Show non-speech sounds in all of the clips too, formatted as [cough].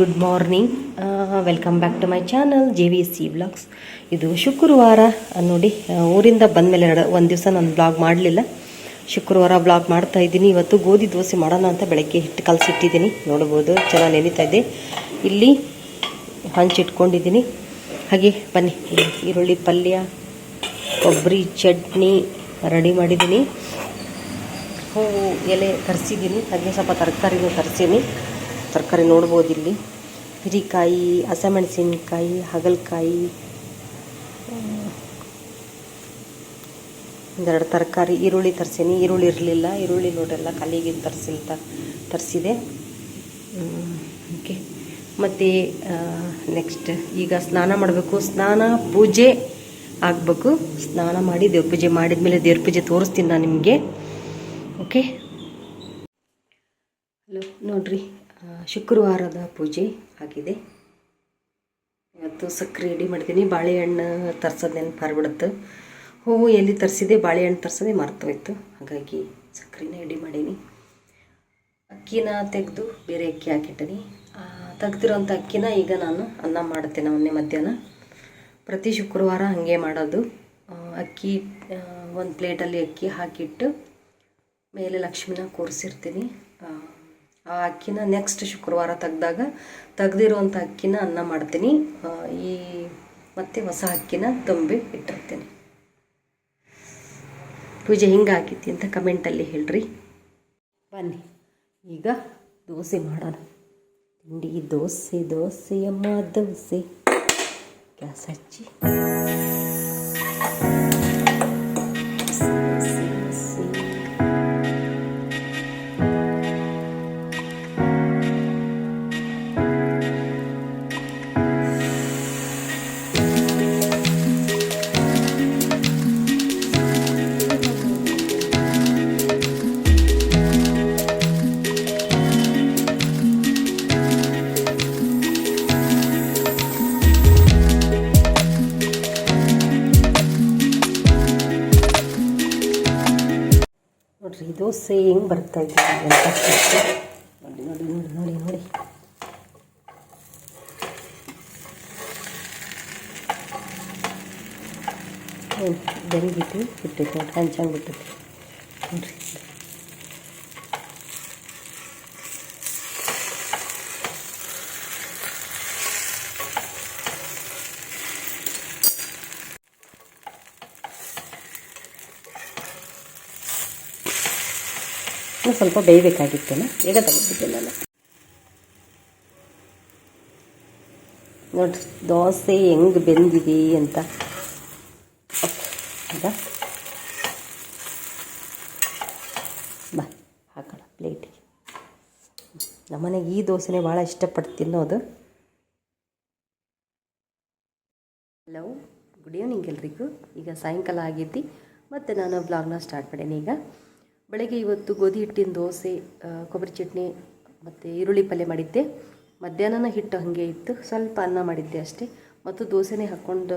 Good morning welcome back to my channel J V C vlogs ಇದು ಶುಕ್ರವಾರ ನೋಡಿ ಊರಿಂದ ಬಂದಮೇಲೆ ಎರಡು, ಒಂದು ದಿವಸ ನಾನು ಬ್ಲಾಗ್ ಮಾಡಲಿಲ್ಲ. ಶುಕ್ರವಾರ ಬ್ಲಾಗ್ ಮಾಡ್ತಾ ಇದ್ದೀನಿ. ಇವತ್ತು ಗೋಧಿ ದೋಸೆ ಮಾಡೋಣ ಅಂತ ಬೆಳಗ್ಗೆ ಹಿಟ್ಟು ಕಲಸಿಟ್ಟಿದ್ದೀನಿ. ನೋಡ್ಬೋದು, ಚೆನ್ನಾಗಿ ನೆನೀತಾ ಇದೆ. ಇಲ್ಲಿ ಹಂಚಿಟ್ಕೊಂಡಿದ್ದೀನಿ. ಹಾಗೆ, ಬನ್ನಿ ಈರುಳ್ಳಿ ಪಲ್ಯ, ಕೊಬ್ಬರಿ ಚಟ್ನಿ ರೆಡಿ ಮಾಡಿದ್ದೀನಿ. ಹೂವು ಎಲೆ ತರಿಸಿದ್ದೀನಿ ಹಾಗೆ ಸ್ವಲ್ಪ ತರಕಾರಿನೂ ತರಿಸೀನಿ. ತರಕಾರಿ ನೋಡ್ಬೋದು ಇಲ್ಲಿ. ಹಿರಿಕಾಯಿ ಹಸಿಮೆಣಸಿನ್ಕಾಯಿ, ಹಾಗಲಕಾಯಿ ಒಂದೆರಡು ತರಕಾರಿ, ಈರುಳ್ಳಿ ತರಿಸೀನಿ. ಈರುಳ್ಳಿ ಇರಲಿಲ್ಲ. ಈರುಳ್ಳಿ ನೋಡ್ರೆಲ್ಲ ಕಲಿಗೆ ತರಿಸಿಲ್ಲ ತರಿಸಿದೆ. ಓಕೆ. ಮತ್ತು ನೆಕ್ಸ್ಟ್ ಈಗ ಸ್ನಾನ ಮಾಡಬೇಕು. ಸ್ನಾನ, ಪೂಜೆ ಆಗಬೇಕು. ಸ್ನಾನ ಮಾಡಿ ದೇವ್ರ ಪೂಜೆ ಮಾಡಿದ್ಮೇಲೆ ದೇವ್ರ ಪೂಜೆ ತೋರಿಸ್ತೀನಿ ನಾನು ನಿಮಗೆ. ಓಕೆ? ಹಲೋ, ನೋಡ್ರಿ ಶುಕ್ರವಾರದ ಪೂಜೆ. ಆಗಿದೆ. ಇವತ್ತು ಸಕ್ಕರೆ ರೆಡಿ ಮಾಡಿದ್ದೀನಿ ಬಾಳೆಹಣ್ಣು ತರ್ಸೋದು ನೆನಪು ಹೂವು ಎಲ್ಲಿ ತರಿಸಿದೆ, ಬಾಳೆಹಣ್ಣು ತರ್ಸೋದೇ ಮರ್ತೋಯ್ತು. ಹಾಗಾಗಿ ಸಕ್ಕರೆನ ರೆಡಿ ಮಾಡೀನಿ. ಅಕ್ಕಿನ ತೆಗೆದು ಬೇರೆ ಅಕ್ಕಿ ಹಾಕಿಟ್ಟಿನಿ. ತೆಗ್ದಿರೋಂಥ ಅಕ್ಕಿನ ಈಗ ನಾನು ಅನ್ನ ಮಾಡ್ತೇನೆ ಮೊನ್ನೆ ಮಧ್ಯಾಹ್ನ. ಪ್ರತಿ ಶುಕ್ರವಾರ ಹಾಗೆ ಮಾಡೋದು. ಅಕ್ಕಿ ಒಂದು ಪ್ಲೇಟಲ್ಲಿ ಅಕ್ಕಿ ಹಾಕಿಟ್ಟು ಮೇಲೆ ಲಕ್ಷ್ಮಿನ ಕೂರಿಸಿರ್ತೀನಿ. ಆ ಅಕ್ಕಿನ ನೆಕ್ಸ್ಟ್ ಶುಕ್ರವಾರ ತೆಗ್ದಾಗ ತೆಗ್ದಿರುವಂಥ ಅಕ್ಕಿನ ಅನ್ನ ಮಾಡ್ತೀನಿ. ಈ ಮತ್ತೆ ಹೊಸ ಅಕ್ಕಿನ ತುಂಬಿ ಇಟ್ಟಿರ್ತೀನಿ. ಪೂಜೆ ಹಿಂಗೆ ಆಗಿತ್ತು ಅಂತ ಕಮೆಂಟಲ್ಲಿ ಹೇಳ್ರಿ. ಬನ್ನಿ, ಈಗ ದೋಸೆ ಮಾಡೋಣ. ತಿಂಡಿ, ದೋಸೆ ದೋಸೆ ಅಮ್ಮ ದೋಸೆ. ಗ್ಯಾಸ್ ಹಚ್ಚಿ. ನೋಡ್ರಿ ಈ ದೋಸೆ ಹೆಂಗೆ ಬರ್ತಾ ಇದೆ ಅಂತ ನೋಡಿ ನೋಡಿ ನೋಡಿ ನೋಡಿ ನೋಡಿ ಹ್ಞೂ ಬೆಂದ್ಬಿಟ್ಟು ಬಿಟ್ಟೈತೆ ನೋಡಿ ಹಂಚಂಗೆ ಬಿಟ್ಟೈತೆ ನೋಡ್ರಿ ಇನ್ನು ಸ್ವಲ್ಪ ಬೇಯಬೇಕಾಗಿತ್ತೇನೆ. ಈಗ ತೆಗೆದ್ಬಿಟ್ಟೆ ನಾನು. ನೋಡ್ರಿ, ದೋಸೆ ಹೆಂಗೆ ಬೆಂದಿದೆ ಅಂತ. ಹೌದಾ ಬಾ, ಹಾಕೋಣ ಪ್ಲೇಟಿಗೆ ನಮ್ಮನೆಗೆ ಈ ದೋಸೆನೇ ಭಾಳ ಇಷ್ಟಪಟ್ಟು ತಿನ್ನೋದು. ಹಲೋ ಗುಡ್ ಈವ್ನಿಂಗ್ ಎಲ್ರಿಗೂ. ಈಗ ಸಾಯಂಕಾಲ ಆಗಿದ್ದು ಮತ್ತು ನಾನು ಬ್ಲಾಗ್ನ ಸ್ಟಾರ್ಟ್ ಮಾಡೇನಿ ಈಗ. ಬೆಳಗ್ಗೆ ಇವತ್ತು ಗೋಧಿ ಹಿಟ್ಟಿನ ದೋಸೆ ಕೊಬ್ಬರಿ ಚಟ್ನಿ ಮತ್ತು ಈರುಳ್ಳಿ ಪಲ್ಯ ಮಾಡಿದ್ದೆ. ಮಧ್ಯಾಹ್ನನ ಹಿಟ್ಟು ಹಾಗೆ ಇತ್ತು. ಸ್ವಲ್ಪ ಅನ್ನ ಮಾಡಿದ್ದೆ ಅಷ್ಟೇ. ಮತ್ತು ದೋಸೆನೇ ಹಾಕ್ಕೊಂಡು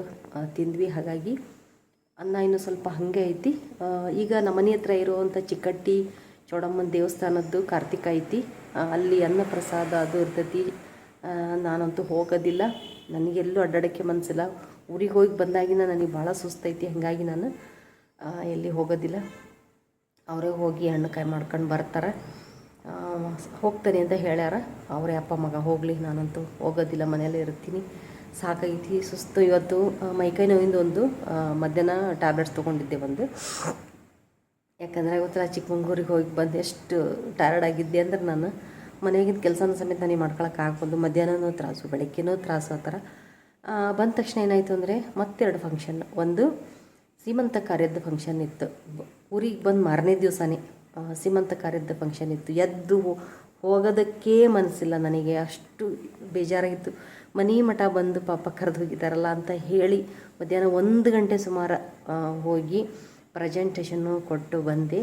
ತಿಂದ್ವಿ. ಹಾಗಾಗಿ ಅನ್ನ ಇನ್ನೂ ಸ್ವಲ್ಪ ಹಾಗೆ ಐತಿ. ಈಗ ನಮ್ಮನೆ ಹತ್ರ ಇರುವಂಥ ಚಿಕ್ಕಟ್ಟಿ, ಚೌಡಮ್ಮನ ದೇವಸ್ಥಾನದ್ದು ಕಾರ್ತಿಕ ಐತಿ. ಅಲ್ಲಿ ಅನ್ನ ಪ್ರಸಾದ ಅದು ಇರ್ತೈತಿ. ನಾನಂತೂ ಹೋಗೋದಿಲ್ಲ. ನನಗೆಲ್ಲೂ ಅಡ್ಡಾಡೋಕ್ಕೆ ಮನಸ್ಸಿಲ್ಲ ಊರಿಗೆ ಹೋಗಿ ಬಂದಾಗಿನ ನನಗೆ ಭಾಳ ಸುಸ್ತೈತಿ ಹಾಗಾಗಿ ನಾನು ಎಲ್ಲಿ ಹೋಗೋದಿಲ್ಲ. ಅವರೇ ಹೋಗಿ ಹಣ್ಣು ಕಾಯಿ ಮಾಡ್ಕೊಂಡು ಬರ್ತಾರೆ. ಹೋಗ್ತೀನಿ ಅಂತ ಹೇಳ್ಯಾರ. ಅವರೇ, ಅಪ್ಪ, ಮಗ, ಹೋಗಲಿ. ನಾನಂತೂ ಹೋಗೋದಿಲ್ಲ, ಮನೆಯಲ್ಲೇ ಇರ್ತೀನಿ. ಸಾಕೈತಿ ಸುಸ್ತು ಇವತ್ತು. ಮೈಕೈ ನೋವಿಂದ ಒಂದು ಮಧ್ಯಾಹ್ನ ಟ್ಯಾಬ್ಲೆಟ್ಸ್ ತೊಗೊಂಡಿದ್ದೆ ಒಂದು ಯಾಕಂದರೆ ಗೊತ್ತಿಲ್ಲ, ಚಿಕ್ಕಮಂಗ್ಳೂರಿಗೆ ಹೋಗಿ ಬಂದು ಎಷ್ಟು ಟಯರ್ಡ್ ಆಗಿದ್ದೆ ಅಂದ್ರೆ ನಾನು ಮನೆಯಾಗಿದ್ದ ಕೆಲಸನ ಸಮೇತ ನನಗೆ ಮಾಡ್ಕೊಳಕ್ಕೆ ಆಗ್ಬೋದು. ಮಧ್ಯಾಹ್ನನೂ ತ್ರಾಸು, ಬೆಳಗ್ಗೆನೂ ತ್ರಾಸು ಆ ಥರ. ಬಂದ ತಕ್ಷಣ ಏನಾಯಿತು ಅಂದರೆ ಮತ್ತೆರಡು ಫಂಕ್ಷನ್ ಒಂದು ಸೀಮಂತ ಕಾರ್ಯದ ಫಂಕ್ಷನ್ ಇತ್ತು. ಊರಿಗೆ ಬಂದು ಮಾರನೇ ದಿವಸನೇ ಸೀಮಂತ ಕಾರ್ಯದ ಫಂಕ್ಷನ್ ಇತ್ತು. ಎದ್ದು ಹೋಗೋದಕ್ಕೇ ಮನಸ್ಸಿಲ್ಲ ನನಗೆ. ಅಷ್ಟು ಬೇಜಾರಾಗಿತ್ತು ಮನೆ ಮಠ ಬಂದು ಪಾಪ ಕರೆದು ಹೋಗಿದ್ದಾರಲ್ಲ ಅಂತ ಹೇಳಿ ಮಧ್ಯಾಹ್ನ ಒಂದು ಗಂಟೆ ಸುಮಾರು ಹೋಗಿ ಪ್ರೆಸೆಂಟೇಷನ್ನು ಕೊಟ್ಟು ಬಂದೆ.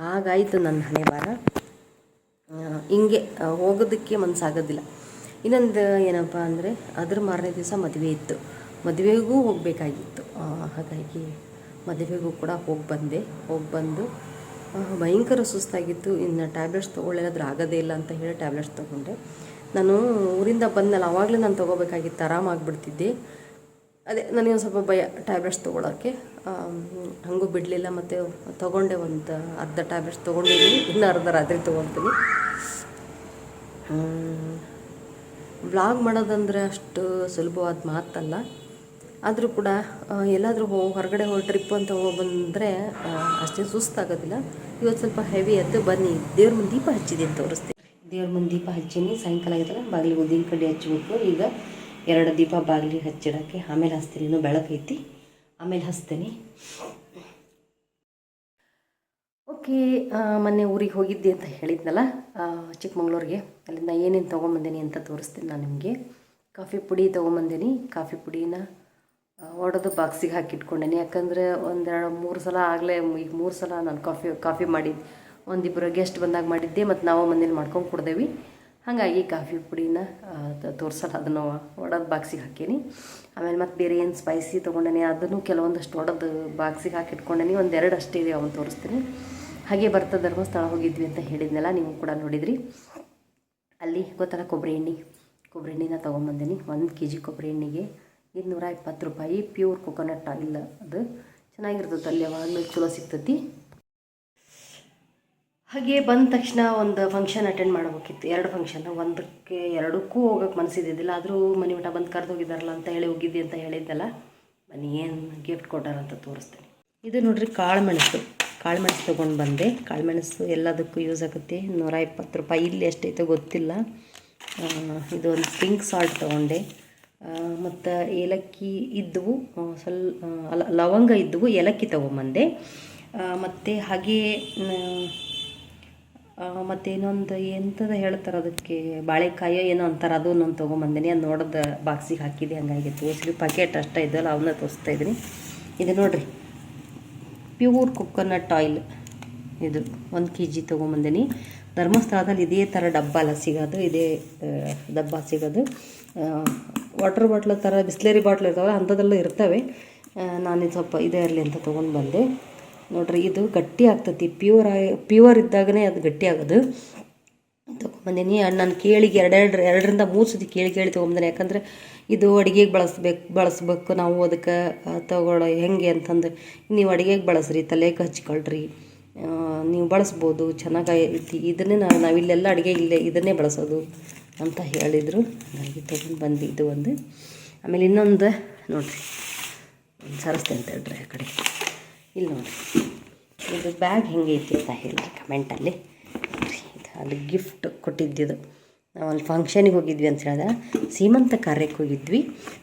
ಹಾಗಾಯಿತು ನನ್ನ ಹಣೆ ಬಾರ ಹಿಂಗೆ ಹೋಗೋದಕ್ಕೆ ಮನಸ್ಸಾಗೋದಿಲ್ಲ ಇನ್ನೊಂದು ಏನಪ್ಪ ಅಂದರೆ, ಅದ್ರ ಮಾರನೇ ದಿವಸ ಮದುವೆ ಇತ್ತು. ಮದುವೆಗೂ ಹೋಗಬೇಕಾಗಿತ್ತು. ಹಾಗಾಗಿ ಮದುವೆಗೂ ಕೂಡ ಹೋಗಿ ಬಂದೆ. ಹೋಗಿ ಬಂದು ಭಯಂಕರ ಸುಸ್ತಾಗಿತ್ತು. ಇನ್ನು ಟ್ಯಾಬ್ಲೆಟ್ಸ್ ತೊಗೊಳ್ಳೇನಾದ್ರೂ ಆಗೋದೇ ಇಲ್ಲ ಅಂತ ಹೇಳಿ ಟ್ಯಾಬ್ಲೆಟ್ಸ್ ತೊಗೊಂಡೆ. ನಾನು ಊರಿಂದ ಬಂದಲ್ಲ ಆವಾಗಲೇ ನಾನು ತೊಗೋಬೇಕಾಗಿತ್ತು. ಆರಾಮಾಗಿಬಿಡ್ತಿದ್ದೆ ಅದೇ ನನಗೆ ಒಂದು ಸ್ವಲ್ಪ ಭಯ, ಟ್ಯಾಬ್ಲೆಟ್ಸ್ ತೊಗೊಳೋಕ್ಕೆ. ಹಾಗೂ ಬಿಡಲಿಲ್ಲ ಮತ್ತು ತೊಗೊಂಡೆ ಒಂದು ಅರ್ಧ ಟ್ಯಾಬ್ಲೆಟ್ಸ್ ತೊಗೊಂಡಿದ್ದೀನಿ ಇನ್ನು ಅರ್ಧ ರಾತ್ರಿ ತೊಗೊತೀನಿ ವ್ಲಾಗ್ ಮಾಡೋದಂದರೆ ಅಷ್ಟು ಸುಲಭವಾದ ಮಾತಲ್ಲ. ಆದರೂ ಕೂಡ ಎಲ್ಲಾದರೂ ಹೊರಗಡೆ ಹೋಗಿ ಟ್ರಿಪ್ ಅಂತ ಹೋಗಿ ಬಂದರೆ ಅಷ್ಟೇ ಸುಸ್ತಾಗೋದಿಲ್ಲ. ಇವತ್ತು ಸ್ವಲ್ಪ ಹೆವಿ ಎದ್ದು ಬನ್ನಿ. ದೇವ್ರ ಮುಂದೆ ದೀಪ ಹಚ್ಚಿದ್ದೀನಿ ತೋರಿಸ್ತೀನಿ. ದೇವ್ರ ಮುಂದೆ ದೀಪ ಹಚ್ಚೀನಿ. ಸಾಯಂಕಾಲ ಆಗಿದ್ರೆ ಬಾಗಿಲಿಗೆ ಉದ್ದಿನ ಕಡ್ಡಿ ಹಚ್ಚಬೇಕು ಈಗ ಎರಡು ದೀಪ ಬಾಗಿಲಿಗೆ ಹಚ್ಚಿಡೋಕ್ಕೆ ಆಮೇಲೆ ಹಚ್ತೀನಿ. ಇನ್ನೂ ಬೆಳಕೈತಿ ಆಮೇಲೆ ಹಚ್ತೀನಿ. ಓಕೆ ಮೊನ್ನೆ ಊರಿಗೆ ಹೋಗಿದ್ದೆ ಅಂತ ಹೇಳಿದ್ನಲ್ಲ ಚಿಕ್ಕಮಂಗ್ಳೂರಿಗೆ ಅಲ್ಲಿಂದ ಏನೇನು ತೊಗೊಂಬಂದೀನಿ ಅಂತ ತೋರಿಸ್ತೀನಿ ನಾನು ನಿಮಗೆ. ಕಾಫಿ ಪುಡಿ ತೊಗೊಂಬಂದೀನಿ ಕಾಫಿ ಪುಡಿನ ಒಡೆದು ಬಾಕ್ಸಿಗೆ ಹಾಕಿಟ್ಕೊಂಡೇನಿ. ಯಾಕಂದರೆ ಒಂದೆರಡು ಮೂರು ಸಲ ಆಗಲೇ ಈಗ ಮೂರು ಸಲ ನಾನು ಕಾಫಿ ಕಾಫಿ ಮಾಡಿದ್ದು ಒಂದಿಬ್ಬರು ಗೆಸ್ಟ್ ಬಂದಾಗ ಮಾಡಿದ್ದೆ. ಮತ್ತು ನಾವು ಮನೇಲಿ ಮಾಡ್ಕೊಂಡು ಕೊಡ್ದೇವಿ. ಹಾಗಾಗಿ ಕಾಫಿ ಪುಡಿನ ತೋರಿಸಲ್ಲ. ಅದನ್ನು ಒಡೆದು ಬಾಕ್ಸಿಗೆ ಹಾಕೀನಿ. ಆಮೇಲೆ ಮತ್ತು ಬೇರೆ ಏನು ಸ್ಪೈಸಿ ತೊಗೊಂಡೇನಿ, ಅದನ್ನು ಕೆಲವೊಂದಷ್ಟು ಒಡೆದು ಬಾಕ್ಸಿಗೆ ಹಾಕಿಟ್ಕೊಂಡೇನಿ. ಒಂದೆರಡು ಅಷ್ಟೇ ಇದೆ, ಅವನು ತೋರಿಸ್ತೀನಿ. ಹಾಗೆ ಬರ್ತಾ ಧರ್ಮಸ್ಥಳ ಹೋಗಿದ್ವಿ ಅಂತ ಹೇಳಿದ್ನಲ್ಲ, ನೀವು ಕೂಡ ನೋಡಿದ್ರಿ. ಅಲ್ಲಿ ಗೊತ್ತಲ್ಲ ಕೊಬ್ಬರಿ ಎಣ್ಣೆ ಕೊಬ್ಬರಿ ಎಣ್ಣೆನ ತೊಗೊಂಬಂದಿನಿ. ಒಂದು ಕೆ ಜಿ ಕೊಬ್ಬರಿ ಎಣ್ಣೆಗೆ ಇನ್ನೂರ ಇಪ್ಪತ್ತು ರೂಪಾಯಿ ಪ್ಯೂರ್ ಕೊಕೊನಟ್ ಆಯಿಲ್ ಅದು ಚೆನ್ನಾಗಿರ್ತದೆ ಅಲ್ಲಿ ಯಾವಾಗಲೂ ಚಲೋ ಸಿಗ್ತೈತಿ. ಹಾಗೆ ಬಂದ ತಕ್ಷಣ ಒಂದು ಫಂಕ್ಷನ್ ಅಟೆಂಡ್ ಮಾಡಬೇಕಿತ್ತು. ಎರಡು ಫಂಕ್ಷನ್ ಒಂದಕ್ಕೆ ಎರಡಕ್ಕೂ ಹೋಗೋಕೆ ಮನಸ್ಸಿದ್ದಿದ್ದಿಲ್ಲ ಆದರೂ ಮನೆ ಮಠ ಬಂದು ಕರೆದು ಹೋಗಿದ್ದಾರಲ್ಲ ಅಂತ ಹೇಳಿ ಹೋಗಿದ್ದೆ ಅಂತ ಹೇಳಿದ್ದಲ್ಲ. ಮನೆ ಏನು ಗಿಫ್ಟ್ ಕೊಟ್ಟಾರಂತ ತೋರಿಸ್ತೀನಿ. ಇದು ನೋಡ್ರಿ ಕಾಳು ಮೆಣಸು ಕಾಳು ಮೆಣಸು ತೊಗೊಂಡು ಬಂದೆ. ಕಾಳು ಮೆಣಸು ಎಲ್ಲದಕ್ಕೂ ಯೂಸ್ ಆಗುತ್ತೆ. ನೂರ ಇಪ್ಪತ್ತು ರೂಪಾಯಿ ಇಲ್ಲಿ ಎಷ್ಟೈತೋ ಗೊತ್ತಿಲ್ಲ. ಇದು ಒಂದು ಪಿಂಕ್ ಸಾಲ್ಟ್ ತೊಗೊಂಡೆ. ಮತ್ತು ಏಲಕ್ಕಿ ಇದ್ದವು ಅಲ್ಲ ಲವಂಗ ಇದ್ದವು ಏಲಕ್ಕಿ ತೊಗೊಂಬಂದೆ. ಮತ್ತು ಹಾಗೆಯೇ ಮತ್ತು ಇನ್ನೊಂದು ಎಂಥದ್ದು ಹೇಳ್ತಾರೆ ಅದಕ್ಕೆ, ಬಾಳೆಕಾಯೋ ಏನೋ ಅಂತಾರೆ, ಅದು ನಾನು ತೊಗೊಂಬಂದಿನಿ. ಅದು ನೋಡೋದು ಬಾಕ್ಸಿಗೆ ಹಾಕಿದೆ ಹಂಗಾಗಿ ತೋರಿಸ್ಲಿ ಪ್ಯಾಕೆಟ್ ಅಷ್ಟೇ ಇದ್ದಲ್ಲ ಅವನ್ನ ತೋರಿಸ್ತಾ ಇದ್ದೀನಿ. ಇದು ನೋಡಿರಿ ಪ್ಯೂರ್ ಕೊಕೊನಟ್ ಆಯಿಲ್ ಇದು. ಒಂದು ಕೆ ಜಿ ತೊಗೊಂಬಂದಿನಿ. ಧರ್ಮಸ್ಥಳದಲ್ಲಿ ಇದೇ ಥರ ಡಬ್ಬ ಎಲ್ಲ ಸಿಗೋದು, ಇದೇ ಡಬ್ಬ ಸಿಗೋದು. ವಾಟರ್ ಬಾಟ್ಲ್ ಥರ, ಬಿಸ್ಲೇರಿ ಬಾಟ್ಲ್ ಇರ್ತಾವೆ, ಅಂಥದ್ದೆಲ್ಲ ಇರ್ತವೆ. ನಾನು ಇದು ಸ್ವಲ್ಪ ಇದೇ ಇರಲಿ ಅಂತ ತೊಗೊಂಡು ಬಂದೆ. ನೋಡ್ರಿ, ಇದು ಗಟ್ಟಿ ಆಗ್ತೈತಿ. ಪ್ಯೂರ್ ಆಗಿ ಪ್ಯೂರ್ ಇದ್ದಾಗನೇ ಅದು ಗಟ್ಟಿ ಆಗೋದು. ತೊಗೊಂಬಂದಿನಿ ನಾನು ಕೇಳಿಗೆ ಎರಡೆರಡು, ಎರಡರಿಂದ ಮೂರು ಸತಿ ಕೇಳಿ ಕೇಳಿ ತೊಗೊಂಬಂದಿನಿ ಯಾಕಂದರೆ ಇದು ಅಡುಗೆಗೆ ಬಳಸ್ಬೇಕು ಬಳಸ್ಬೇಕು ನಾವು ಅದಕ್ಕೆ ತಗೊಳ್ಳೋ ಹೆಂಗೆ ಅಂತಂದು. ನೀವು ಅಡುಗೆಗೆ ಬಳಸ್ರಿ, ತಲೆಗೆ ಹಚ್ಕೊಳ್ರಿ. ನೀವು ಬಳಸ್ಬೋದು, ಚೆನ್ನಾಗಿ ಇದನ್ನೇ ನಾವು ನಾವಿಲ್ಲೆಲ್ಲ ಅಡುಗೆ ಇಲ್ಲೇ, ಇದನ್ನೇ ಬಳಸೋದು. ಅಂತ ಹೇಳಿದರು. ಹಾಗಾಗಿ ತೊಗೊಂಡು ಬಂದು ಇದು ಒಂದು. ಆಮೇಲೆ ಇನ್ನೊಂದು ನೋಡಿರಿ. ಒಂದು ಸರಸ್ತೆ ಅಂತ ಹೇಳ್ರಿ ಆ ಕಡೆ. ಇಲ್ಲಿ ನೋಡಿರಿ. ಇದು ಬ್ಯಾಗ್ ಹೆಂಗೆ ಐತಿ ಅಂತ ಹೇಳಿ ಕಮೆಂಟಲ್ಲಿ ಇದು ಅಲ್ಲಿ ಗಿಫ್ಟ್ ಕೊಟ್ಟಿದ್ದಿದ್ದು ನಾವು ಅಲ್ಲಿ ಫಂಕ್ಷನಿಗೆ ಹೋಗಿದ್ವಿ ಅಂತ ಹೇಳಿದ್ರೆ ಸೀಮಂತ ಕಾರ್ಯಕ್ಕೆ ಹೋಗಿದ್ವಿ.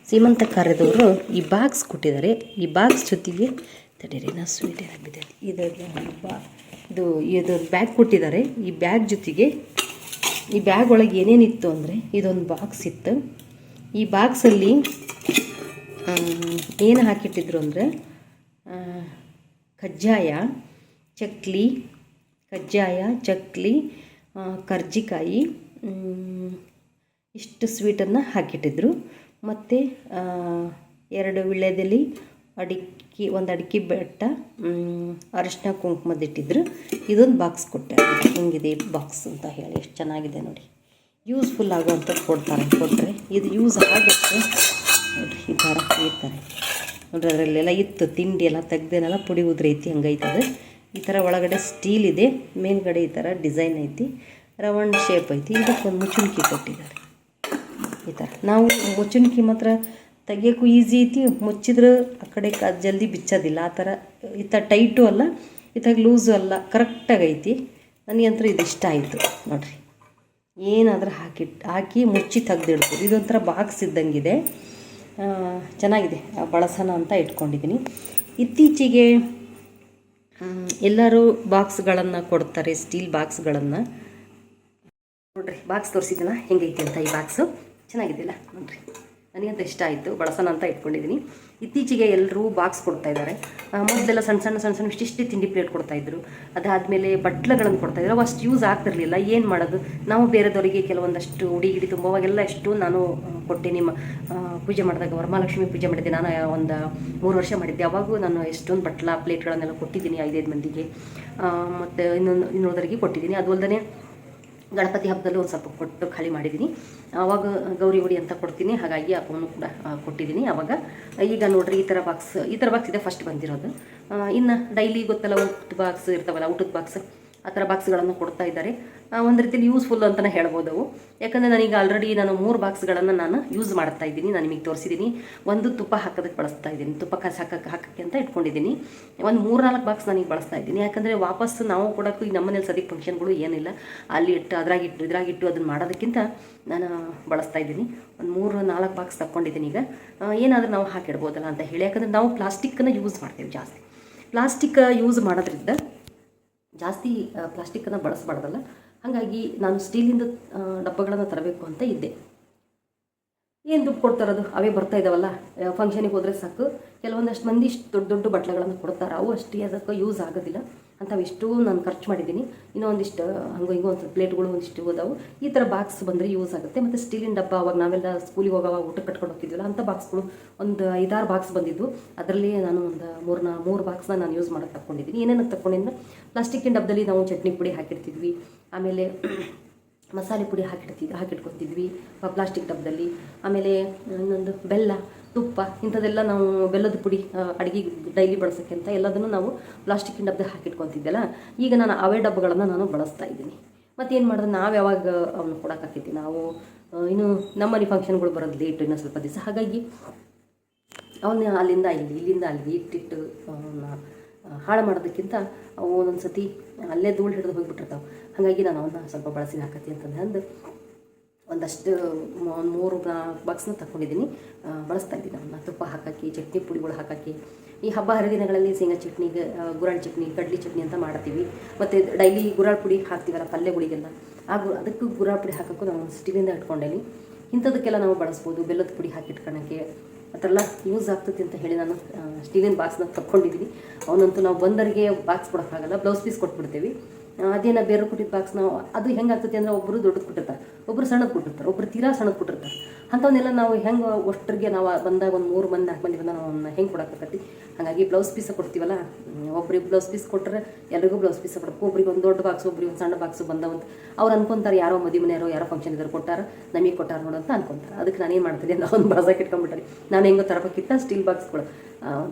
ಸೀಮಂತ ಕಾರ್ಯದವರು ಈ ಬಾಕ್ಸ್ ಕೊಟ್ಟಿದ್ದಾರೆ. ಈ ಬಾಕ್ಸ್ ಜೊತೆಗೆ ತಡೀರಿ ನಾ ಸ್ವೀಟ್ ಏನಾಗಿದೆ ಇದು ಇದು ಇದು ಬ್ಯಾಗ್ ಕೊಟ್ಟಿದ್ದಾರೆ. ಈ ಬ್ಯಾಗ್ ಜೊತೆಗೆ ಈ ಬ್ಯಾಗ್ ಒಳಗೆ ಏನೇನಿತ್ತು ಅಂದರೆ ಇದೊಂದು ಬಾಕ್ಸ್ ಇತ್ತು. ಈ ಬಾಕ್ಸಲ್ಲಿ ಏನು ಹಾಕಿಟ್ಟಿದ್ರು ಅಂದರೆ ಕಜ್ಜಾಯ, ಚಕ್ಲಿ ಕಜ್ಜಾಯ, ಚಕ್ಲಿ ಕರ್ಜಿಕಾಯಿ ಇಷ್ಟು ಸ್ವೀಟನ್ನು ಹಾಕಿಟ್ಟಿದ್ರು. ಮತ್ತು ಎರಡು ವಿಳ್ಯದೆಲೆ ಅಡಿಕೆ, ಒಂದು ಅಡಿಕೆ ಬೆಟ್ಟ ಅರಿಶಿನ ಕುಂಕುಮದ ಇಟ್ಟಿದ್ರು. ಇದೊಂದು ಬಾಕ್ಸ್ ಕೊಟ್ಟೆ. ಹಿಂಗಿದೆ ಬಾಕ್ಸ್ ಅಂತ ಹೇಳಿ. ಎಷ್ಟು ಚೆನ್ನಾಗಿದೆ ನೋಡಿ. ಯೂಸ್ಫುಲ್ ಆಗುವಂಥದ್ದು ಕೊಡ್ತಾರೆ ಕೊಟ್ಟರೆ ಇದು ಯೂಸ್ ಆಗುತ್ತೆ ನೋಡಿರಿ, ಈ ಥರ ಇರ್ತಾರೆ ನೋಡ್ರಿ, ಅದರಲ್ಲೆಲ್ಲ ಇತ್ತು. ತಿಂಡಿ ಎಲ್ಲ ತೆಗ್ದೇನೆಲ್ಲ ಪುಡಿ ಉದ್ರೈತಿ ಅದು ಈ ಥರ ಒಳಗಡೆ ಸ್ಟೀಲ್ ಇದೆ. ಮೇಲ್ಗಡೆ ಈ ಥರ ಡಿಸೈನ್ ಐತಿ. ರೌಂಡ್ ಶೇಪ್ ಐತಿ. ಇದಕ್ಕೊಂದು ಮುಚ್ಚುಣಿಕೆ ಕೊಟ್ಟಿದ್ದಾರೆ. ಈ ಥರ ನಾವು ಮುಚ್ಚುಣಿಕೆ ಮಾತ್ರ ತೆಗಿಯೋಕ್ಕೂ ಈಸಿ ಐತಿ, ಮುಚ್ಚಿದ್ರೆ ಆ ಕಡೆ ಜಲ್ದಿ ಬಿಚ್ಚೋದಿಲ್ಲ. ಆ ಥರ ಈ ಥರ ಟೈಟು ಅಲ್ಲ ಥರ ಲೂಸು ಅಲ್ಲ ಕರೆಕ್ಟಾಗಿ ಐತಿ. ನನಗಂತೂ ಇದು ಇಷ್ಟ ಆಯಿತು. ನೋಡಿರಿ, ಏನಾದರೂ ಹಾಕಿಟ್ಟು ಹಾಕಿ ಮುಚ್ಚಿ ತೆಗ್ದಿಡ್ಬೋದು ಇದೊಂಥರ ಬಾಕ್ಸ್ ಇದ್ದಂಗಿದೆ. ಚೆನ್ನಾಗಿದೆ. ಬಳಸೋಣ ಅಂತ ಇಟ್ಕೊಂಡಿದ್ದೀನಿ. ಇತ್ತೀಚೆಗೆ ಎಲ್ಲರೂ ಬಾಕ್ಸ್ಗಳನ್ನು ಕೊಡ್ತಾರೆ ಸ್ಟೀಲ್ ಬಾಕ್ಸ್ಗಳನ್ನು ನೋಡಿರಿ ಬಾಕ್ಸ್ ತೋರಿಸಿದ್ದೀನ? ಹೆಂಗೈತಿ ಅಂತ ಈ ಬಾಕ್ಸು ಚೆನ್ನಾಗಿದೆಯಲ್ಲ? ನೋಡ್ರಿ. ನನಗಂತ ಇಷ್ಟ ಆಯಿತು. ಬಳಸೋಣ ಅಂತ ಇಟ್ಕೊಂಡಿದ್ದೀನಿ ಇತ್ತೀಚೆಗೆ ಎಲ್ಲರೂ ಬಾಕ್ಸ್ ಕೊಡ್ತಾ ಇದ್ದಾರೆ ಮೊದಲೆಲ್ಲ ಸಣ್ಣ ಸಣ್ಣ ಸಣ್ಣ ಸಣ್ಣ ಇಷ್ಟಿಷ್ಟು ತಿಂಡಿ ಪ್ಲೇಟ್ ಕೊಡ್ತಾಯಿದ್ರು ಅದಾದಮೇಲೆ ಬಟ್ಲಗಳನ್ನು ಕೊಡ್ತಾಯಿದ್ರು ಅವು ಅಷ್ಟು ಯೂಸ್ ಆಗ್ತಿರಲಿಲ್ಲ. ಏನು ಮಾಡೋದು? ನಾವು ಬೇರೆದವರಿಗೆ ಕೆಲವೊಂದಷ್ಟು ಉಡಿ ಗಿಡಿ ತುಂಬವಾಗೆಲ್ಲ ಎಷ್ಟು ನಾನು ಕೊಟ್ಟೆ. ನಿಮ್ಮ ಪೂಜೆ ಮಾಡಿದಾಗ, ವರಮಹಾಲಕ್ಷ್ಮಿ ಪೂಜೆ ಮಾಡಿದ್ದೆ. ನಾನು ಒಂದು ಮೂರು ವರ್ಷ ಮಾಡಿದ್ದೆ. ಅವಾಗೂ ನಾನು ಎಷ್ಟೊಂದು ಬಟ್ಲ ಪ್ಲೇಟ್ಗಳನ್ನೆಲ್ಲ ಕೊಟ್ಟಿದ್ದೀನಿ ಐದೈದು ಮಂದಿಗೆ. ಮತ್ತು ಇನ್ನೊಂದು ಇನ್ನೊಂದರಿಗೆ ಕೊಟ್ಟಿದ್ದೀನಿ. ಅದು ಅಲ್ಲದೆ ಗಣಪತಿ ಹಬ್ಬದಲ್ಲೂ ಒಂದು ಸ್ವಲ್ಪ ಕೊಟ್ಟು ಖಾಲಿ ಮಾಡಿದ್ದೀನಿ ಆವಾಗ ಗೌರಿ ಉಡಿ ಅಂತ ಕೊಡ್ತೀನಿ, ಹಾಗಾಗಿ ಅವನು ಕೂಡ ಕೊಟ್ಟಿದ್ದೀನಿ ಆವಾಗ ಈಗ ನೋಡ್ರಿ ಈ ಥರ ಬಾಕ್ಸ್ ಈ ಥರ ಬಾಕ್ಸ್ ಇದೆ ಫಸ್ಟ್ ಬಂದಿರೋದು. ಇನ್ನು ಡೈಲಿ ಗೊತ್ತಲ್ಲ ಊಟದ ಬಾಕ್ಸ್ ಇರ್ತಾವಲ್ಲ, ಊಟದ ಬಾಕ್ಸ್ ಆ ಥರ ಬಾಕ್ಸ್ಗಳನ್ನು ಕೊಡ್ತಾ ಇದ್ದಾರೆ. ಒಂದು ರೀತಿಯಲ್ಲಿ ಯೂಸ್ಫುಲ್ ಅಂತಲೇ ಹೇಳ್ಬೋದು ಅವು. ಯಾಕಂದರೆ ನನಗೆ ಆಲ್ರೆಡಿ ನಾನು ಮೂರು ಬಾಕ್ಸ್ಗಳನ್ನು ನಾನು ಯೂಸ್ ಮಾಡ್ತಾ ಇದ್ದೀನಿ. ನಾನು ನಿಮಗೆ ತೋರಿಸಿದ್ದೀನಿ ಒಂದು ತುಪ್ಪ ಹಾಕೋದಕ್ಕೆ ಬಳಸ್ತಾ ಇದ್ದೀನಿ. ತುಪ್ಪ ಕಸ ಹಾಕಕ್ಕೆ ಹಾಕಕ್ಕೆ ಅಂತ ಇಟ್ಕೊಂಡಿದ್ದೀನಿ ಒಂದು ಮೂರು ನಾಲ್ಕು ಬಾಕ್ಸ್ ನನಗೆ ಬಳಸ್ತಾ ಇದ್ದೀನಿ. ಯಾಕಂದರೆ ವಾಪಸ್ ನಾವು ಕೊಡೋಕ್ಕೂ ಈ ನಮ್ಮನೇಲಿ ಸದ್ಯಕ್ಕೆ ಫಂಕ್ಷನ್ಗಳು ಏನಿಲ್ಲ. ಅಲ್ಲಿ ಇಟ್ಟು, ಅದ್ರಾಗಿಟ್ಟು, ಇದ್ರಾಗಿಟ್ಟು ಅದನ್ನು ಮಾಡೋದಕ್ಕಿಂತ ನಾನು ಬಳಸ್ತಾ ಇದ್ದೀನಿ. ಒಂದು ಮೂರು ನಾಲ್ಕು ಬಾಕ್ಸ್ ತಗೊಂಡಿದ್ದೀನಿ ಈಗ. ಏನಾದರೂ ನಾವು ಹಾಕಿಡ್ಬೋದಲ್ಲ ಅಂತ ಹೇಳಿ. ಯಾಕಂದರೆ ನಾವು ಪ್ಲಾಸ್ಟಿಕ್ಕನ್ನು ಯೂಸ್ ಮಾಡ್ತೀವಿ ಜಾಸ್ತಿ. ಪ್ಲಾಸ್ಟಿಕ್ ಯೂಸ್ ಮಾಡೋದ್ರಿಂದ ಜಾಸ್ತಿ ಪ್ಲಾಸ್ಟಿಕ್ಕನ್ನು ಬಳಸಬಾರ್ದಲ್ಲ? ಹಾಗಾಗಿ ನಾನು ಸ್ಟೀಲಿಂದ ಡಬ್ಬಗಳನ್ನು ತರಬೇಕು ಅಂತ ಇದ್ದೆ. ಏನು ದುಡ್ಡು ಕೊಡ್ತಾರದು? ಅವೇ ಬರ್ತಾ ಇದ್ದಾವಲ್ಲ ಫಂಕ್ಷನಿಗೆ ಹೋದರೆ ಸಾಕು. ಕೆಲವೊಂದಷ್ಟು ಮಂದಿ ಇಷ್ಟು ದೊಡ್ಡ ದೊಡ್ಡ ಬಟ್ಲೆಗಳನ್ನು ಕೊಡ್ತಾರೆ. ಅವು ಅಷ್ಟೇ, ಅದಕ್ಕೆ ಯೂಸ್ ಆಗೋದಿಲ್ಲ. ಅಂಥವಿಷ್ಟು ನಾನು ಖರ್ಚು ಮಾಡಿದ್ದೀನಿ. ಇನ್ನೂ ಒಂದಿಷ್ಟು, ಹಂಗೆ ಹಿಂಗೆ ಒಂದು ಪ್ಲೇಟ್ಗಳು ಒಂದಿಷ್ಟು ಹೋದವು. ಈ ಥರ ಬಾಕ್ಸ್ ಬಂದರೆ ಯೂಸ್ ಆಗುತ್ತೆ. ಮತ್ತು ಸ್ಟೀಲಿನ ಡಬ್ಬ ಅವಾಗ ನಾವೆಲ್ಲ ಸ್ಕೂಲಿಗೆ ಹೋಗೋವಾಗ ಊಟ ಕಟ್ಕೊಂಡು ಹೋಗ್ತಿದ್ವಲ್ಲ ಅಂಥ ಬಾಕ್ಸ್ಗಳು ಒಂದು ಐದಾರು ಬಾಕ್ಸ್ ಬಂದಿದ್ದು. ಅದರಲ್ಲಿ ನಾನು ಒಂದು ಮೂರು ನಾ ಮೂರು ಬಾಕ್ಸ್ನ ನಾನು ಯೂಸ್ ಮಾಡೋಕ್ಕೆ ತಗೊಂಡಿದ್ದೀನಿ ಏನೇನು ತಗೊಂಡಿದ್ದೆ ಪ್ಲಾಸ್ಟಿಕ್ಕಿನ ಡಬ್ಬದಲ್ಲಿ ನಾವು ಚಟ್ನಿ ಪುಡಿ ಹಾಕಿರ್ತಿದ್ವಿ ಆಮೇಲೆ [clears throat] ಮಸಾಲೆ ಪುಡಿ ಹಾಕಿಡ್ತಿದ್ವಿ ಹಾಕಿಟ್ಕೊತಿದ್ವಿ, ಪ್ಲಾಸ್ಟಿಕ್ ಡಬ್ಬದಲ್ಲಿ. ಆಮೇಲೆ ಇನ್ನೊಂದು ಬೆಲ್ಲ. ತುಪ್ಪ ಇಂಥದ್ದೆಲ್ಲ ನಾವು ಬೆಲ್ಲದ ಪುಡಿ ಅಡುಗೆ ಡೈಲಿ ಬಳಸೋಕ್ಕೆ ಅಂತ ಎಲ್ಲದನ್ನು ನಾವು ಪ್ಲಾಸ್ಟಿಕ್ಕಿನ ಡಬ್ಬದಲ್ಲಿ ಹಾಕಿಟ್ಕೊತಿದ್ದೆಲ್ಲ, ಈಗ ನಾನು ಅವೇ ಡಬ್ಬಗಳನ್ನು ನಾನು ಬಳಸ್ತಾ ಇದ್ದೀನಿ. ಮತ್ತೇನು ಮಾಡಿದ್ರೆ ನಾವು ಯಾವಾಗ ಅವನ್ನ ಕೊಡೋಕ್ಕಾಕೈತಿ ನಾವು ಇನ್ನು ನಮ್ಮನೆ ಫಂಕ್ಷನ್ಗಳು ಬರೋದು ಲೇಟ್ ಇನ್ನೂ ಸ್ವಲ್ಪ ದಿವಸ. ಹಾಗಾಗಿ ಅವನ್ನ ಅಲ್ಲಿಂದ ಇಲ್ಲಿ, ಇಲ್ಲಿಂದ ಅಲ್ಲಿ ಇಟ್ಟಿಟ್ಟು ಅವನ್ನ ಹಾಳು ಮಾಡೋದಕ್ಕಿಂತ ಅವು ಒಂದೊಂದು ಸತಿ ಅಲ್ಲೇ ಧೂಳು ಹಿಡಿದು ಹೋಗಿಬಿಟ್ಟಿರ್ತಾವೆ. ಹಾಗಾಗಿ ನಾನು ಅವನ್ನ ಸ್ವಲ್ಪ ಬಳಸಿ ಹಾಕತಿ ಅಂತಂದು ಅಂದು ಒಂದಷ್ಟು ಒಂದು ಮೂರು ಬಾಕ್ಸ್ನ ತಗೊಂಡಿದ್ದೀನಿ ಬಳಸ್ತಾ ಇದ್ದೀನಿ ಅವನ್ನ ತುಪ್ಪ ಹಾಕಕ್ಕೆ, ಚಟ್ನಿ ಪುಡಿಗಳು ಹಾಕೋಕ್ಕೆ. ಈ ಹಬ್ಬ ಹರಿದಿನಗಳಲ್ಲಿ ಶೇಂಗಾ ಚಟ್ನಿ ಗುರಾಳ್ ಚಟ್ನಿ, ಕಡ್ಲಿ ಚಟ್ನಿ ಅಂತ ಮಾಡ್ತೀವಿ. ಮತ್ತು ಡೈಲಿ ಗುರಾಳ್ ಪುಡಿ ಹಾಕ್ತೀವಲ್ಲ, ಪಲ್ಯಗಳಿಗೆಲ್ಲ. ಆ ಗು, ಅದಕ್ಕೂ ಗುರಾಳ್ ಪುಡಿ ಹಾಕೋಕ್ಕೂ ನಾವು ಸ್ಟೀಲಿಂದ ಇಟ್ಕೊಂಡೇನಿ. ಇಂಥದಕ್ಕೆಲ್ಲ ನಾವು ಬಳಸ್ಬೋದು, ಬೆಲ್ಲದ ಪುಡಿ ಹಾಕಿಟ್ಕೊಳಕ್ಕೆ. ಆ ಥರ ಎಲ್ಲ ಯೂಸ್ ಆಗ್ತದೆ ಅಂತ ಹೇಳಿ ನಾನು ಸ್ಟೀಲಿನ ಬಾಕ್ಸ್ನ ತಗೊಂಡಿದ್ದೀನಿ ಅವನಂತೂ ನಾವು ಬಂದರಿಗೆ ಬಾಕ್ಸ್ ಕೊಡೋಕ್ಕಾಗಲ್ಲ ಬ್ಲೌಸ್ ಪೀಸ್ ಕೊಟ್ಬಿಡ್ತೀವಿ. ಅದೇನ ಬೇರೆ ಕೊಟ್ಟಿದ್ದ ಬಾಕ್ಸ್ ನಾವು ಅದು ಹೆಂಗೆ ಆಗ್ತೈತಿ ಅಂದ್ರೆ ಒಬ್ಬರು ದೊಡ್ಡದು ಕೊಟ್ಟಿರ್ತಾರೆ ಒಬ್ಬರು ಸಣ್ಣದು ಕೊಟ್ಟಿರ್ತಾರೆ ಒಬ್ಬರು ತೀರಾ ಸಣ್ಣದು ಕೊಟ್ಟಿರ್ತಾರೆ. ಅಂಥವನ್ನೆಲ್ಲ ನಾವು ಹೆಂಗೆ ಒಷ್ಟರಿಗೆ ನಾವು ಬಂದಾಗ ಒಂದು ಮೂರು ಮಂದಿ, ನಾಲ್ಕು ಮಂದಿ ನಾವು ಅವನ್ನ ಹೆಂಗೆ ಕೊಡೋಕ್ಕಾಗತ್ತಿ ಹಾಗಾಗಿ ಬ್ಲೌಸ್ ಪೀಸ ಕೊಡ್ತೀವಲ್ಲ ಒಬ್ರಿಗೆ ಬ್ಲೌಸ್ ಪೀಸ್ ಕೊಟ್ಟರೆ ಎಲ್ರಿಗೂ ಬ್ಲೌಸ್ ಪೀಸ ಕೊಡಬೇಕು. ಒಬ್ರಿಗೆ ಒಂದು ದೊಡ್ಡ ಬಾಕ್ಸ್ ಒಬ್ರಿಗೆ ಒಂದು ಸಣ್ಣ ಬಾಕ್ಸ್ ಬಂದವಂತ ಅವ್ರು ಅನ್ಕೊಂತಾರೆ ಯಾರೋ ಮದಿ ಮನೆಯವರು, ಯಾರೋ ಫಂಕ್ಷನ್ ಇದ್ರೆ ಕೊಟ್ಟಾರ, ನಮಗೆ ಕೊಟ್ಟಾರ ಅಂತ ಅನ್ಕೊಂತಾರೆ. ಅದಕ್ಕೆ ನಾನೇನು ಮಾಡ್ತೀನಿ ಅಂತ ಅವ್ನು ಬಳಸಕ್ಕೆ ಇಟ್ಕೊಂಡ್ಬಿಟ್ಟಾರೆ. ನಾನು ಹೆಂಗೋ ತರಬೇಕಿತ್ತ? ಸ್ಟೀಲ್ ಬಾಕ್ಸ್ಗಳು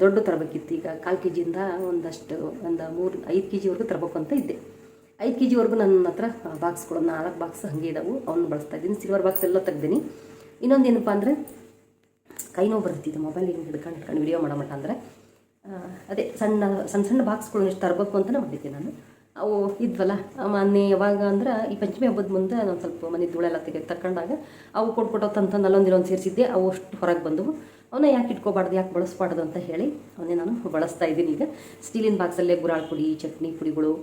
ದೊಡ್ಡ ತರಬೇಕಿತ್ತು. ಈಗ ಕಾಲು ಕೆ ಜಿಯಿಂದ ಒಂದಷ್ಟು, ಒಂದು ಮೂರು, ಐದು ಕೆ ಜಿವರೆಗೂ ತರಬೇಕು ಅಂತ ಇದ್ದೆ. ಐದು ಕೆ ಜಿವರೆಗೂ ನನ್ನ ಹತ್ರ ಬಾಕ್ಸ್ಗಳು ನಾಲ್ಕು ಬಾಕ್ಸ್ ಹಾಗೆ ಇದಾವೆ ಅವನ್ನ ಬಳಸ್ತಾ ಇದ್ದೀನಿ ಸಿಲ್ವರ್ ಬಾಕ್ಸ್ ಎಲ್ಲ ತೆಗ್ದೀನಿ ಇನ್ನೊಂದು ಏನಪ್ಪ ಅಂದರೆ, ಕೈ ನೋವು ಬರ್ತಿತ್ತು ಮೊಬೈಲ್ ಹಿಂಗೆ ಹಿಡ್ಕೊಂಡು ಹಿಡ್ಕೊಂಡು ವಿಡಿಯೋ ಮಾಡೋ ಮಟ್ಟ ಅಂದರೆ. ಅದೇ ಸಣ್ಣ ಸಣ್ಣ ಸಣ್ಣ ಬಾಕ್ಸ್ಗಳು ಎಷ್ಟು ತರಬೇಕು ಅಂತ ಮಾಡಿದ್ದೆ ನಾನು. ಅವು ಇದ್ವಲ್ಲ ಮೊನ್ನೆ ಯಾವಾಗ ಅಂದ್ರೆ, ಈ ಪಂಚಮಿ ಹಬ್ಬದ ಮುಂದೆ ನಾನು ಸ್ವಲ್ಪ ಮನೆ ಧೂಳೆಲ್ಲ ತೆಗೆ ತಕ್ಕೊಂಡಾಗ, ಅವು ಕೊಟ್ಕೊಟ್ಟೋ ತಂತ ನಲ್ಲೊಂದು ಇಲ್ಲೊಂದು ಸೇರಿಸಿದ್ದೆ, ಅವು ಅಷ್ಟು ಹೊರಗೆ ಬಂದವು. ಅವನ್ನ ಯಾಕೆ ಇಟ್ಕೋಬಾರ್ದು, ಯಾಕೆ ಬಳಸ್ಬಾರ್ದು ಅಂತ ಹೇಳಿ ಅವನ್ನೇ ನಾನು ಬಳಸ್ತಾ ಇದ್ದೀನಿ ಈಗ. ಸ್ಟೀಲಿನ ಬಾಕ್ಸಲ್ಲೇ ಗುರಾಳ್ ಪುಡಿ, ಚಟ್ನಿ ಪುಡಿಗಳು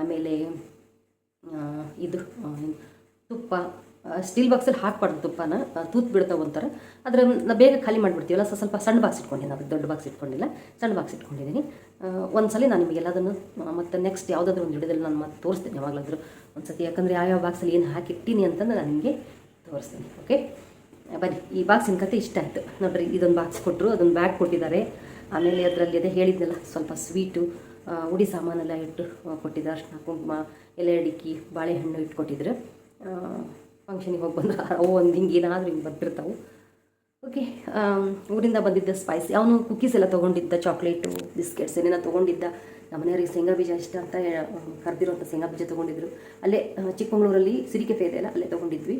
ಆಮೇಲೆ ಇದು ತುಪ್ಪ ಸ್ಟೀಲ್ ಬಾಕ್ಸಲ್ಲಿ ಹಾಕ್ಬಾರ್ದು ತುಪ್ಪನ ತೂತ್ ಬಿಡ್ತಾವೆ ಒಂಥರ. ಆದರೆ ಬೇಗ ಖಾಲಿ ಮಾಡಿಬಿಡ್ತೀವಲ್ಲ, ಸೊ ಸ್ವಲ್ಪ ಸಣ್ಣ ಬಾಕ್ಸ್ ಇಟ್ಕೊಂಡಿದ್ದೀನಿ ಅದಕ್ಕೆ ದೊಡ್ಡ ಬಾಕ್ಸ್ ಇಟ್ಕೊಂಡಿಲ್ಲ. ಸಣ್ಣ ಬಾಕ್ಸ್ ಇಟ್ಕೊಂಡಿದ್ದೀನಿ ಒಂದು ಸಲ ನಾನು ನಿಮಗೆ ಎಲ್ಲದನ್ನು ಮತ್ತು ನೆಕ್ಸ್ಟ್ ಯಾವುದಾದ್ರು ಒಂದು ವಿಡಿಯೋದಲ್ಲಿ ನಾನು ಮತ್ತೆ ತೋರಿಸ್ತೀನಿ, ಯಾವಾಗಲಾದರೂ ಒಂದು ಸತಿ ಯಾಕಂದರೆ ಯಾವ್ಯಾವ ಬಾಕ್ಸಲ್ಲಿ ಏನು ಹಾಕಿಟ್ಟೀನಿ ಅಂತಂದು ನಾನು ನಿಮಗೆ ತೋರಿಸ್ತೀನಿ ಓಕೆ ಬನ್ನಿ, ಈ ಬಾಕ್ಸಿನ ಕತೆ ಇಷ್ಟ ಆಯಿತು. ನೋಡ್ರಿ, ಇದೊಂದು ಬಾಕ್ಸ್ ಕೊಟ್ಟರು ಅದೊಂದು ಬ್ಯಾಗ್ ಕೊಟ್ಟಿದ್ದಾರೆ. ಆಮೇಲೆ ಅದರಲ್ಲಿ ಅದೇ ಹೇಳಿದ್ನಲ್ಲ, ಸ್ವಲ್ಪ ಸ್ವೀಟು ಉಡಿ ಸಾಮಾನೆಲ್ಲ ಇಟ್ಟು ಕೊಟ್ಟಿದ್ದೆ ಅರ್ಶಿನ ಕುಂಕುಮ, ಎಲೆ ಅಡಿಕೆ, ಬಾಳೆಹಣ್ಣು ಇಟ್ಕೊಟ್ಟಿದ್ರು. ಫಂಕ್ಷನಿಗೆ ಹೋಗಿ ಬಂದ್ರೆ ಅವು ಒಂದು ಹಿಂಗೆ ಏನಾದರೂ ಹಿಂಗೆ ಬರ್ತಿರ್ತಾವೆ ಓಕೆ ಊರಿಂದ ಬಂದಿದ್ದ ಸ್ಪೈಸಿ ಅವನು ಕುಕ್ಕೀಸ್ ಎಲ್ಲ ತೊಗೊಂಡಿದ್ದ ಚಾಕ್ಲೇಟು ಬಿಸ್ಕೆಟ್ಸ್ ಏನೇನೋ ತೊಗೊಂಡಿದ್ದ. ನಮ್ಮ ಮನೆಯವ್ರಿಗೆ ಶೇಂಗಾ ಬೀಜ ಇಷ್ಟ ಅಂತ ಕರೆದಿರೋಂಥ ಶೇಂಗಾ ಬೀಜ ತೊಗೊಂಡಿದ್ರು. ಅಲ್ಲೇ ಚಿಕ್ಕಮಂಗ್ಳೂರಲ್ಲಿ ಸಿರಿಕೆಫೆ ಇದೆ ಅಲ್ಲ ತೊಗೊಂಡಿದ್ವಿ.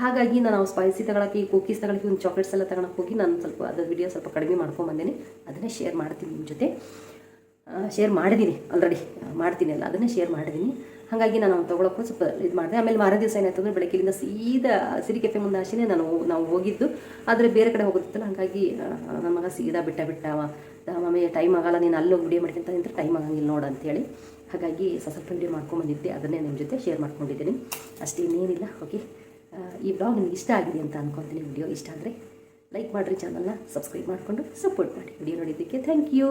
ಹಾಗಾಗಿ ನಾನು ಸ್ಪೈಸಿ ತಗೊಳಕ್ಕೆ, ಈ ಕುಕ್ಕೀಸ್ ತಗೊಳಕ್ಕೆ ಒಂದು ಚಾಕ್ಲೇಟ್ಸ್ ಎಲ್ಲ ತಗೊಳಕ್ಕೆ ಹೋಗಿ ನಾನು ಸ್ವಲ್ಪ ಅದ್ರ ವಿಡಿಯೋ ಸ್ವಲ್ಪ ಕಡಿಮೆ ಮಾಡ್ಕೊಂಬಂದೇನೆ ಅದನ್ನೇ ಶೇರ್ ಮಾಡ್ತೀನಿ ನಿಮ್ಮ ಜೊತೆ. ಶೇರ್ ಮಾಡಿದ್ದೀನಿ ಆಲ್ರೆಡಿ ಮಾಡ್ತೀನಿ ಅಲ್ಲ, ಅದನ್ನೇ ಶೇರ್ ಮಾಡಿದ್ದೀನಿ ಹಾಗಾಗಿ ನಾನು ತೊಗೊಳಕ್ಕೂ ಸ್ವಲ್ಪ ಇದು ಮಾಡಿದೆ. ಆಮೇಲೆ ಮಾರ ದಿವಸ ಏನಾಯ್ತು ಅಂದರೆ ಬೆಳಗ್ಗೆಯಿಂದ ಸೀದಾ ಸಿರಿ ಕೆಫೆ ಮುಂದೆ ಆಶೆನೇ ನಾನು ನಾವು ಹೋಗಿದ್ದು. ಆದರೆ ಬೇರೆ ಕಡೆ ಹೋಗುತ್ತಿತ್ತಲ್ಲ, ಹಾಗಾಗಿ ನನ್ನ ಮಗ ಸೀದಾ ಬಿಟ್ಟ ಬಿಟ್ಟ ಅವ. ಆಮೇಲೆ ಟೈಮ್ ಆಗಲ್ಲ, ನೀನು ಅಲ್ಲಿ ಹೋಗಿ ವಿಡಿಯೋ ಮಾಡ್ಕೊಂತ ನಿಂತ್ರೆ ಟೈಮ್ ಆಗಂಗಿಲ್ಲ ನೋಡು ಅಂತೇಳಿ. ಹಾಗಾಗಿ ಸ್ವಲ್ಪ ವಿಡಿಯೋ ಮಾಡ್ಕೊಂಬಂದಿದ್ದೆ, ಅದನ್ನೇ ನಿಮ್ಮ ಜೊತೆ ಶೇರ್ ಮಾಡ್ಕೊಂಡಿದ್ದೀನಿ. ಅಷ್ಟೇ, ಇನ್ನೇನಿಲ್ಲ ಓಕೆ ಈ ಬ್ಲಾಗ್ ನಿಮ್ಗೆ ಇಷ್ಟ ಆಗಿದೆ ಅಂತ ಅನ್ಕೊತೀನಿ. ವಿಡಿಯೋ ಇಷ್ಟ ಆದರೆ ಲೈಕ್ ಮಾಡಿರಿ ಚಾನಲ್ನ ಸಬ್ಸ್ಕ್ರೈಬ್ ಮಾಡಿಕೊಂಡು ಸಪೋರ್ಟ್ ಮಾಡಿ. ವಿಡಿಯೋ ನೋಡಿದ್ದಕ್ಕೆ ಥ್ಯಾಂಕ್ ಯು